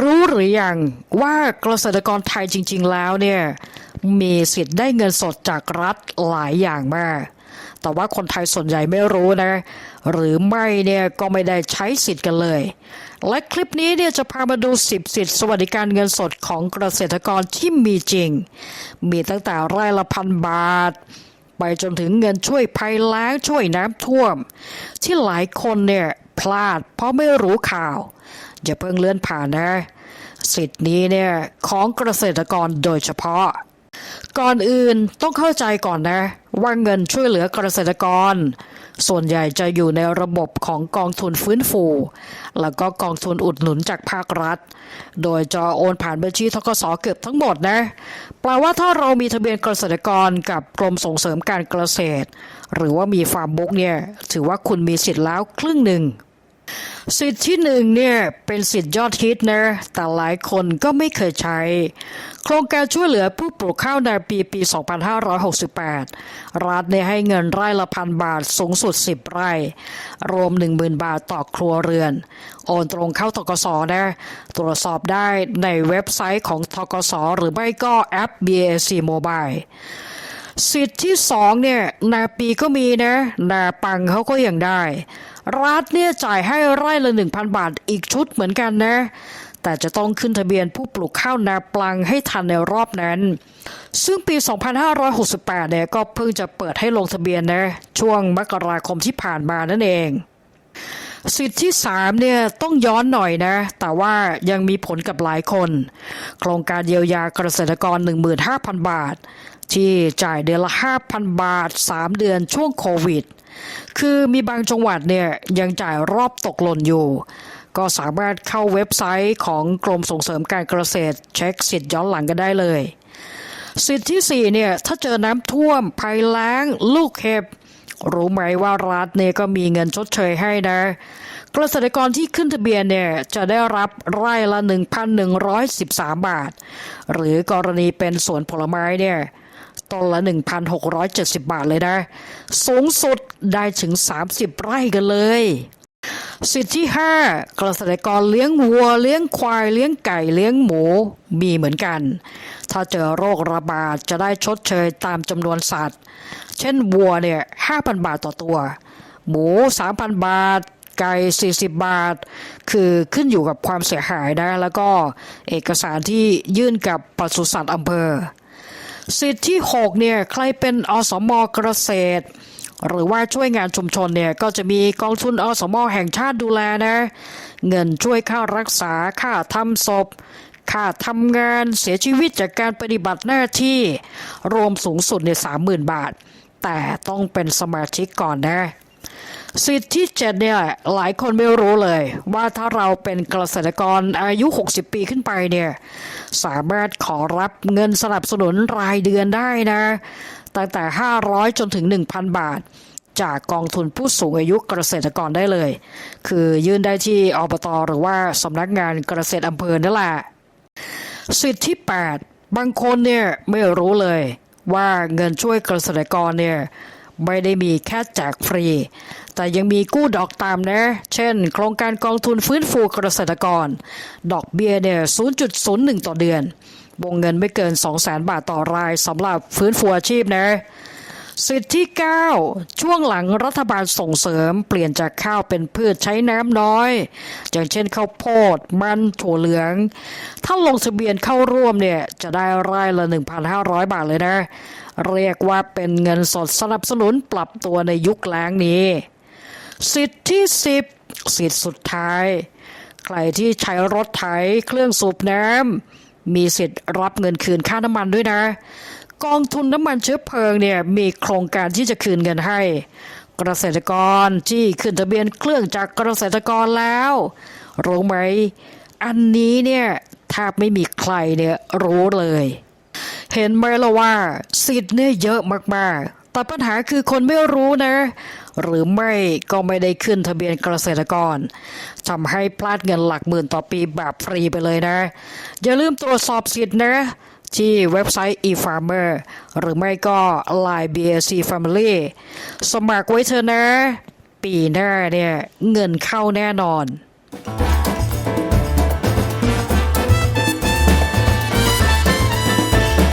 รู้หรือยังว่าเกษตรกรไทยจริง ๆ แล้วเนี่ยมีสิทธิ์ได้เงินสดจากรัฐหลายอย่างมาก แต่ว่าคนไทยส่วนใหญ่ไม่รู้นะ หรือไม่เนี่ยก็ไม่ได้ใช้สิทธิ์กันเลย และคลิปนี้เนี่ยจะพามาดู 10 สิทธิ์สวัสดิการเงินสดของเกษตรกรที่มีจริง มีตั้งแต่ไร่ละพันบาท ไปจนถึงเงินช่วยภัยแล้งช่วยน้ำท่วม ที่หลายคนเนี่ย พลาด เพราะไม่รู้ข่าวอย่าเพิ่งเลื่อนผ่านนะ สิทธิ์นี้เนี่ยของเกษตรกรโดยเฉพาะ ก่อนอื่นต้องเข้าใจก่อนนะ ว่าเงินช่วยเหลือเกษตรกร ส่วนใหญ่จะอยู่ในระบบของกองทุนฟื้นฟู แล้วก็กองทุนอุดหนุนจากภาครัฐ โดยจะโอนผ่านบัญชีทกสเกือบทั้งหมดนะแปลว่าถ้าเรามีทะเบียนเกษตรกรกับกรมส่งเสริมการเกษตร หรือว่ามีฟาร์มบุ๊กเนี่ยถือว่าคุณมีสิทธิ์แล้วครึ่งหนึ่ง สิทธิ์ที่หนึ่งเนี่ยเป็นสิทธิ์ยอดฮิตนะ แต่หลายคนก็ไม่เคยใช้ โครงการช่วยเหลือผู้ปลูกข้าวในปีปี 2568 รัฐเนี่ยให้เงินไร่ละพันบาทสูงสุด 10 ไร่ รวม 10,000 บาทต่อครัวเรือน โอนตรงเข้าทกสนะตรวจสอบได้ในเว็บไซต์ของทกสหรือไม่ก็แอป BAC Mobile สิทธิ์ที่สองเนี่ยนาปีก็มีนะ นาปังเขาก็ยังได้ รัฐเนี่ยจ่ายให้ไร่ละ 1,000 บาทอีกชุดเหมือนกันนะ แต่จะต้องขึ้นทะเบียนผู้ปลูกข้าวนาปลังให้ทันในรอบนั้น ซึ่งปี 2568 เนี่ยก็เพิ่งจะเปิดให้ลงทะเบียนนะ ช่วงมกราคมที่ผ่านมานั่นเอง สิทธิ์ที่3เนี่ยต้องย้อนหน่อยนะ แต่ว่ายังมีผลกับหลายคน โครงการเยียวยาเกษตรกร 15,000 บาท ที่จ่ายเดือนละ 5,000 บาท 3 เดือนช่วงโควิด คือมีบางจังหวัดเนี่ยยังจ่ายรอบตกหล่นอยู่ ก็สามารถเข้าเว็บไซต์ของกรมส่งเสริมการเกษตร เช็คสิทธิ์ย้อนหลังกันได้เลย สิทธิ์ที่4เนี่ยถ้าเจอน้ำท่วมภัยแล้ง ลูกเห็บ รู้ไหมว่ารัฐเนี่ยก็มีเงินชดเชยให้นะ เกษตรกรที่ขึ้นทะเบียนเนี่ยจะได้รับไร่ละ 1,113 บาท หรือกรณีเป็นสวนผลไม้เนี่ยต้นละ 1,670 บาทเลยนะ สูงสุดได้ถึง 30 ไร่กันเลย สิทธิที่5เกษตรกรเลี้ยงวัว เลี้ยงควายเลี้ยงไก่เลี้ยงหมูมีเหมือนกัน ถ้าเจอโรคระบาดจะได้ชดเชยตามจำนวนสัตว์ เช่นวัวเนี่ย5,000 บาทต่อตัว หมู 3,000 บาท ไก่ 40 บาท คือขึ้นอยู่กับความเสียหายนะ แล้วก็เอกสารที่ยื่นกับปศุสัตว์อำเภอ สิทธิที่6เนี่ยใครเป็นอสมเกษตร หรือว่าช่วยงานชุมชนเนี่ยก็จะมีกองทุนอสมอแห่งชาติดูแลนะ เงินช่วยค่ารักษาค่าทำศพค่าทำงานเสียชีวิตจากการปฏิบัติหน้าที่ รวมสูงสุดในสามหมื่นบาท แต่ต้องเป็นสมาชิกก่อนนะ สิทธิที่เจ็ดเนี่ยหลายคนไม่รู้เลย ว่าถ้าเราเป็นเกษตรกรอายุ 60 ปีขึ้นไปเนี่ยสามารถขอรับเงินสนับสนุนรายเดือนได้นะ ตั้งแต่ 500 จนถึง 1,000 บาท จากกองทุนผู้สูงอายุเกษตรกรได้เลย คือยื่นได้ที่อบตหรือว่าสำนักงานเกษตรอำเภอนั่นแหละสิทธิที่ 8 บางคนเนี่ยไม่รู้เลยว่าเงินช่วยเกษตรกรเนี่ย ไม่ได้มีแค่แจกฟรี แต่ยังมีกู้ดอกตามนะ เช่น โครงการกองทุนฟื้นฟูเกษตรกร ดอกเบี้ยเนี่ย 0.01 ต่อเดือน วงเงินไม่เกิน 200,000 บาทต่อรายสำหรับฟื้นฟูอาชีพนะ สิทธิที่ 9 ช่วงหลังรัฐบาลส่งเสริมเปลี่ยนจากข้าวเป็นพืชใช้น้ำน้อย อย่างเช่นข้าวโพด มันถั่วเหลือง ถ้าลงทะเบียนเข้าร่วมเนี่ย จะได้รายละ 1,500 บาทเลยนะ เรียกว่าเป็นเงินสดสนับสนุนปรับตัวในยุคแล้งนี้ สิทธิที่ 10 สิทธิสุดท้าย ใครที่ใช้รถไถเครื่องสูบน้ำมีสิทธิ์รับเงินคืนค่าน้ำมันด้วยนะ กองทุนน้ำมันเชื้อเพลิงเนี่ยมีโครงการที่จะคืนเงินให้ เกษตรกรที่ขึ้นทะเบียนเครื่องจากเกษตรกรแล้วรู้ไหม อันนี้เนี่ยแทบไม่มีใครเนี่ยรู้เลย เห็นไหมล่ะว่า สิทธิ์เนี่ยเยอะมากๆ แต่ปัญหาคือคนไม่รู้นะ หรือไม่ก็ไม่ได้ขึ้นทะเบียนเกษตรกรทำให้พลาดเงินหลักหมื่นต่อปีแบบฟรีไปเลยนะ อย่าลืมตรวจสอบสิทธิ์นะ ที่เว็บไซต์ eFarmer หรือไม่ก็ Line BAC Family สมัครไว้เถอะนะ ปีหน้าเนี่ย เงินเข้าแน่นอน